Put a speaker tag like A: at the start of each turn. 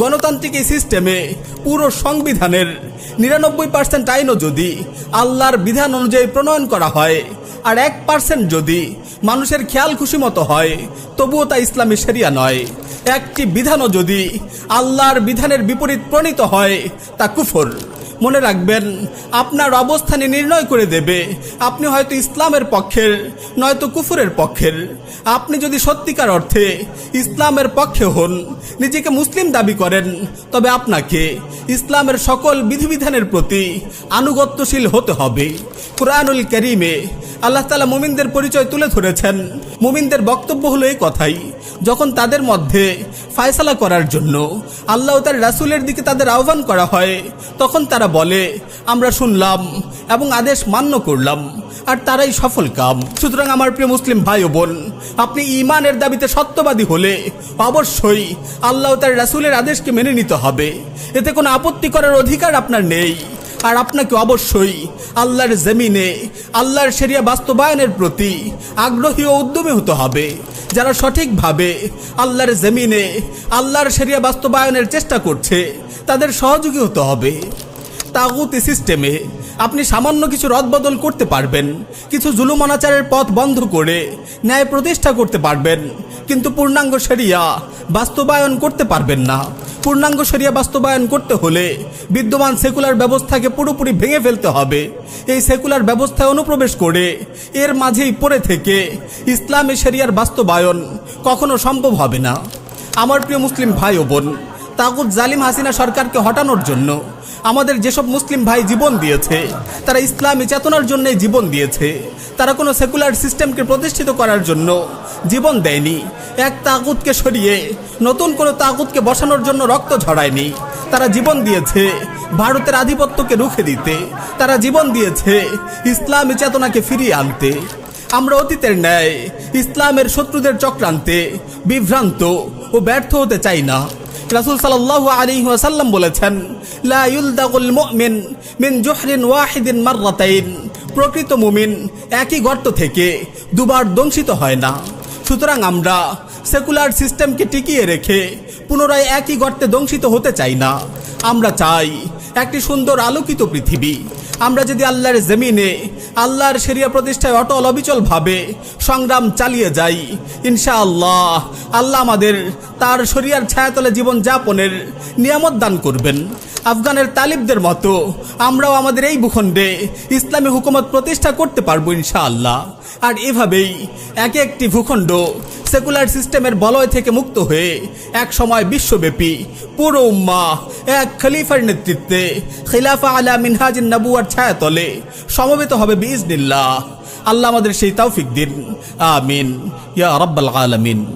A: গণতান্ত্রিক এই সিস্টেমে পুরো সংবিধানের নিরানব্বই পার্সেন্ট আইনও যদি আল্লাহর বিধান অনুযায়ী প্রণয়ন করা হয় আর এক পার্সেন্ট যদি মানুষের খেয়াল খুশি মতো হয়, তবুও তা ইসলামী সেরিয়া নয়। একটি বিধানও যদি আল্লাহর বিধানের বিপরীত প্রণীত হয়, তা কুফর। মনে রাখবেন, আপনার অবস্থানে নির্ণয় করে দেবে। আপনি হয়তো ইসলামের পক্ষের, নয়তো কুফুরের পক্ষের। আপনি যদি সত্যিকার অর্থে ইসলামের পক্ষে হন, নিজেকে মুসলিম দাবি করেন, তবে আপনাকে ইসলামের সকল বিধিবিধানের প্রতি আনুগত্যশীল হতে হবে। কুরআনুল করিমে আল্লাহ তালা মুমিনদের পরিচয় তুলে ধরেছেন। মুমিনদের বক্তব্য হলো এই কথাই যখন তাদের মধ্যে ফায়সালা করার জন্য আল্লাহ তার রাসুলের দিকে তাদের আহ্বান করা হয়, তখন তারা বলে, আমরা শুনলাম এবং আদেশ মান্য করলাম, আর তারাই সফল কাম। সুতরাং আমার প্রিয় মুসলিম ভাই ও বোন, আপনি ইমানের দাবিতে সত্যবাদী হলে অবশ্যই আল্লাহ তার রাসুলের আদেশকে মেনে নিতে হবে। এতে কোনো আপত্তি করার অধিকার আপনার নেই। আর আপনাকে অবশ্যই আল্লাহর জমিনে, আল্লাহর সেরিয়া বাস্তবায়নের প্রতি আগ্রহী ও উদ্যমী হতে হবে। যারা সঠিকভাবে আল্লাহর জমিনে আল্লাহর সেরিয়া বাস্তবায়নের চেষ্টা করছে তাদের সহযোগী হতে হবে। তাগুতি সিস্টেমে আপনি সামান্য কিছু রদবদল করতে পারবেন, কিছু জুলুম অনাচারের পথ বন্ধ করে ন্যায় প্রতিষ্ঠা করতে পারবেন, কিন্তু পূর্ণাঙ্গ সেরিয়া বাস্তবায়ন করতে পারবেন না। পূর্ণাঙ্গ সেরিয়া বাস্তবায়ন করতে হলে বিদ্যমান সেকুলার ব্যবস্থাকে পুরোপুরি ভেঙে ফেলতে হবে। এই সেকুলার ব্যবস্থায় অনুপ্রবেশ করে এর মাঝেই পড়ে থেকে ইসলামী সেরিয়ার বাস্তবায়ন কখনো সম্ভব হবে না। আমার প্রিয় মুসলিম ভাই ও বোন তাগুত জালিম হাসিনা সরকারকে হটানোর জন্য আমাদের যেসব মুসলিম ভাই জীবন দিয়েছে, তারা ইসলামী চেতনার জন্যই জীবন দিয়েছে, তারা কোনো সেকুলার সিস্টেমকে প্রতিষ্ঠিত করার জন্য জীবন দেয়নি। এক তাগুতকে সরিয়ে নতুন কোনো তাগুতকে বসানোর জন্য রক্ত ঝরায়নি। তারা জীবন দিয়েছে ভারতের আধিপত্যকে রুখে দিতে। তারা জীবন দিয়েছে ইসলামী চেতনাকে ফিরিয়ে আনতে। আমরা অতীতের ন্যায় ইসলামের শত্রুদের চক্রান্তে বিভ্রান্ত ও ব্যর্থ হতে চাই না। রাসূল সাল্লাহ আলী ওয়াসাল্লাম বলেছেন, লা ইউলদাগুল মুমিন মিন জুহরিন ওয়াহিদিন মার্রাতাইন। প্রকৃত মুমিন একই গর্ত থেকে দুবার দংশিত হয় না। সুতরাং আমরা সেকুলার সিস্টেমকে টিকিয়ে রেখে পুনরায় একই গর্তে দংশিত হতে চাই না। আমরা চাই একটি সুন্দর আলোকিত পৃথিবী আমরা যদি আল্লাহর জমিনে, আল্লাহর শরিয়া প্রতিষ্ঠায় অটল অবিচলভাবে সংগ্রাম চালিয়ে যাই ইনশা আল্লাহ আল্লাহ আমাদের তার শরিয়ার ছায়াতলে জীবন যাপনের নিয়ামত দান করবেন। আফগানের তালিবদের মতো। আমরাও আমাদের এই ভূখণ্ডে ইসলামী হুকুমত প্রতিষ্ঠা করতে পারব ইনশাআল্লাহ। আর এভাবেই এক একটি ভূখণ্ড সেকুলার সিস্টেমের বলয় থেকে মুক্ত হয়ে এক সময় বিশ্বব্যাপী পুরো উম্মা এক খলিফার নেতৃত্বে খিলাফা আলা মিনহাজিন নবুয়ার ছায়াতলে সমবেত হবে বিজনিল্লাহ আল্লাহ আমাদের সেই তৌফিক দিন। আমিন। ইয়া রাব্বাল আলামিন।